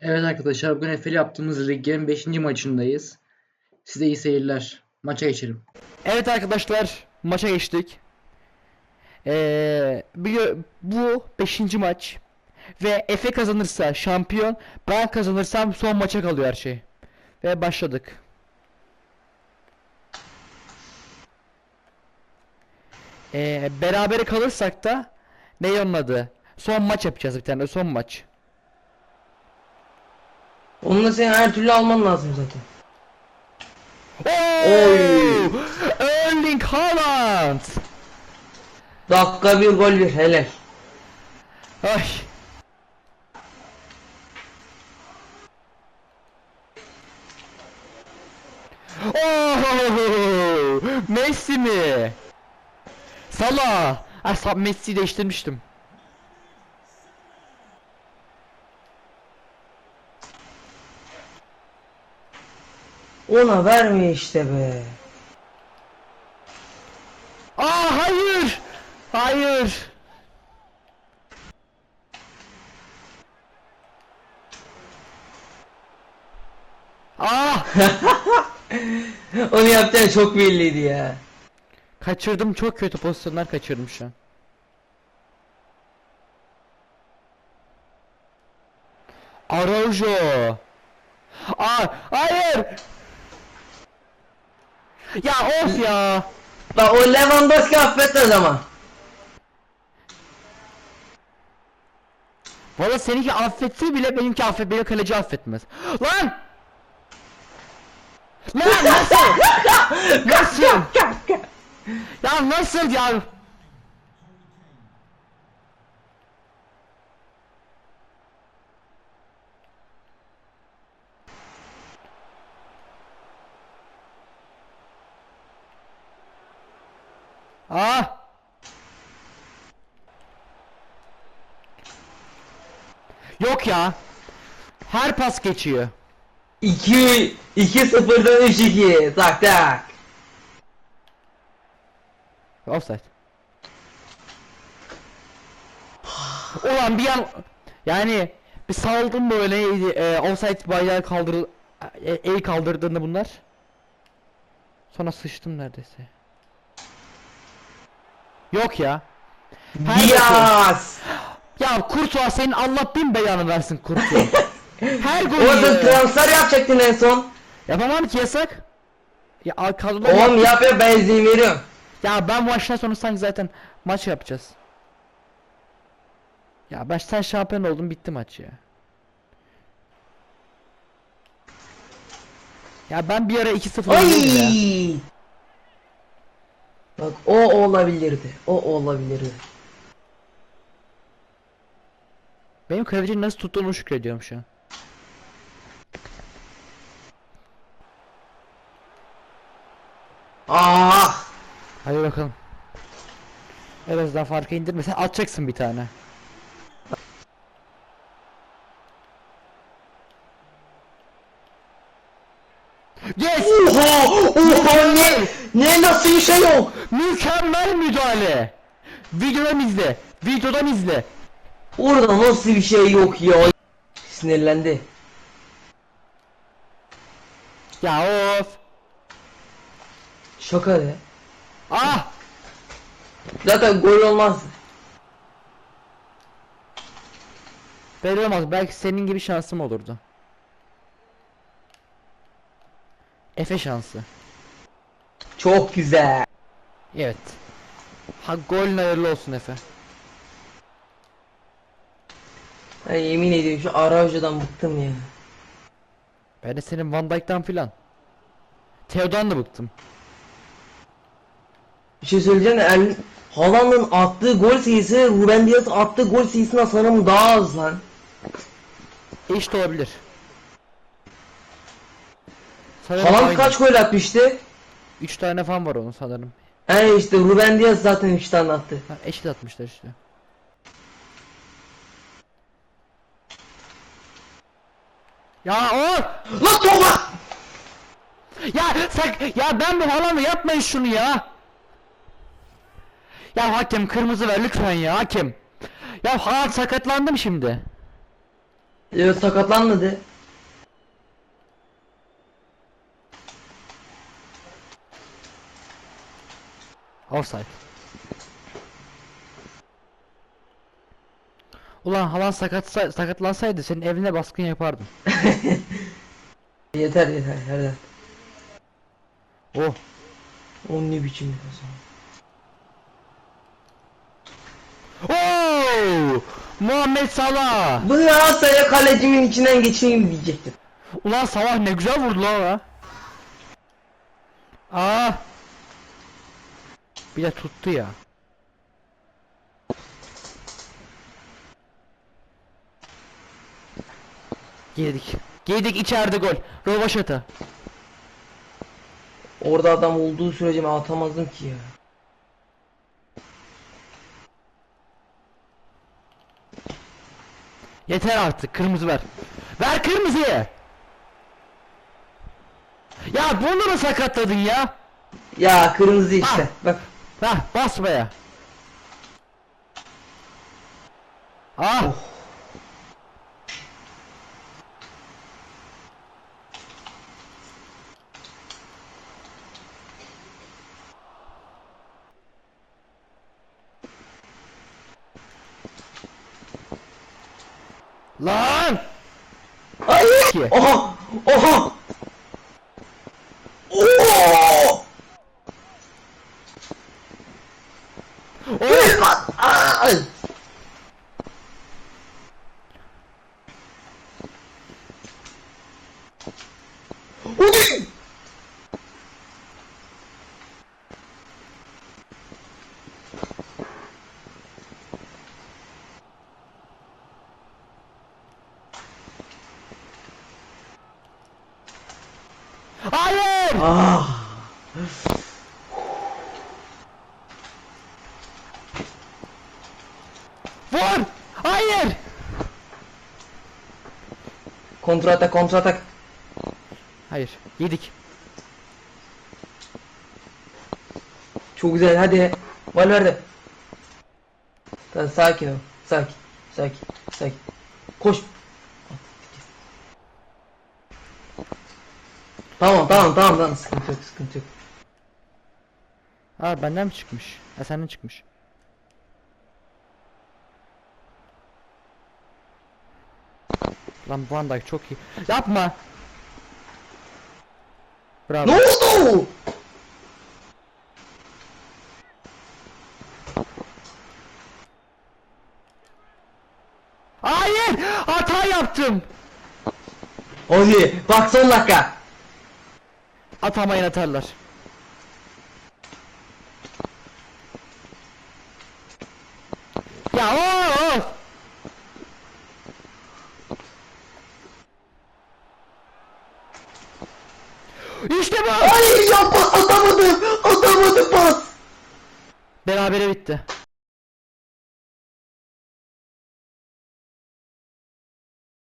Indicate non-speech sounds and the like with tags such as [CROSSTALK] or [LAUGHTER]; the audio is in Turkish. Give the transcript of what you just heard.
Evet arkadaşlar bugün Efe'li yaptığımız ligin 5. maçındayız. Size iyi seyirler. Maça geçelim. Evet arkadaşlar maça geçtik. Ee, bu 5. maç ve Efe kazanırsa şampiyon, ben kazanırsam son maça kalıyor her şey. Ve başladık. Ee, berabere kalırsak da ne onun adı? Son maç yapacağız bir tane son maç. Onunla seni her türlü alman lazım zaten. Oy! Erling Haaland! Dakika bir gol bir helal. Ay. Oh! Messi mi? Salah. Ay Messi'yi değiştirmiştim. Ona verme işte be. Aa hayır. Hayır. Ah! [LAUGHS] Onu yapacağın çok belliydi ya. Kaçırdım çok kötü pozisyonlar kaçırdım şu an. Araujo. Aa, hayır. Ya of ya. Bak o Lewandowski affetmez ama. Valla seninki affetse bile benimki affet, benim kaleci affetmez. Lan! Lan nasıl? [LAUGHS] nasıl? ya nasıl ya? Ah! Yok ya. Her pas geçiyor. 2 2-0'dan 3-2 tak tak. Offside. Ulan bir an yani bir saldım böyle e, offside bayrağı kaldır e, el kaldırdığında bunlar. Sonra sıçtım neredeyse. Yok ya. Her Diaz. Ya Kurtuğa senin Allah bin beyanı versin Kurtuğa. [LAUGHS] Her gol Orada yiyor. transfer yapacaktın en son. Yapamam ki yasak. Ya al- kadroda Oğlum yap ya ben izin veriyorum. Ya ben maçtan sonra sanki zaten maç yapacağız. Ya ben sen şampiyon oldun bitti maç ya. Ya ben bir ara 2-0 önündeydim ya. Bak o olabilirdi. O olabilirdi. Benim kalecinin nasıl tuttuğunu şükrediyorum şu an. Ah. Hadi bakalım. Biraz daha farkı indirme. Sen atacaksın bir tane. Yes! Oha! Oha ne? Ne nasıl bir şey yok? Mükemmel müdahale. Videodan izle. Videodan izle. Orada nasıl bir şey yok ya? Sinirlendi. Ya of. Şaka de. Ah! Zaten gol olmaz. Belli olmaz. Belki senin gibi şansım olurdu. Efe şansı. Çok güzel. Evet. Ha golün hayırlı olsun Efe. Ben yemin ediyorum şu Araujo'dan bıktım ya. Ben de senin Van Dijk'tan filan. Theo'dan da bıktım. Bir şey söyleyeceğim de El Haaland'ın attığı gol sayısı Ruben Diaz attığı gol sayısına sanırım daha az lan. Eşit olabilir. Sanırım Haaland aynı. kaç gol atmıştı? 3 tane fan var onun sanırım. He işte Ruben Diaz zaten 3 tane attı. Ha, eşit atmışlar işte. Ya o! Lan Toma! Ya sen ya ben bu halamı yapmayın şunu ya. Ya hakem kırmızı ver lütfen ya hakem. Ya Haaland sakatlandım şimdi. Yo sakatlanmadı. Offside. Ulan halan sakatsa, sakatlansaydı senin evine baskın yapardım. [LAUGHS] Yeter yeter yeter. Oh. O ne biçim. Oo! Muhammed Salah. Bu ya saya kalecimin içinden geçeyim diyecektim. Ulan Salah ne güzel vurdu lan ona. Aa. Bir de tuttu ya. Girdik. Girdik içeride gol. Rovaşata. Orada adam olduğu sürece ben atamazdım ki ya. Yeter artık kırmızı ver. Ver kırmızıyı. Ya bunu mu sakatladın ya? Ya kırmızı işte. Bak. Hah basmaya. Ah. Oh. Lan. Ki. Oha. Oha. Oo! Oh. Lan! Ay! Uy! Hayır. Ah! Vur. Hayır. Kontratak kontratak. Hayır. Yedik. Çok güzel hadi. Valverde. Tamam sakin ol. Sakin. Sakin. Sakin. Koş. Tamam tamam tamam tamam sıkıntı yok sıkıntı yok. Aa benden mi çıkmış? Ha senden çıkmış. Lan Van Dijk çok iyi. Yapma. Bravo. Ne oldu? Hayır! Hata yaptım. Hadi bak son dakika. Atamayın atarlar. Ya o İşte bu. Hayır yapma atamadım atamadım pas. Berabere bitti.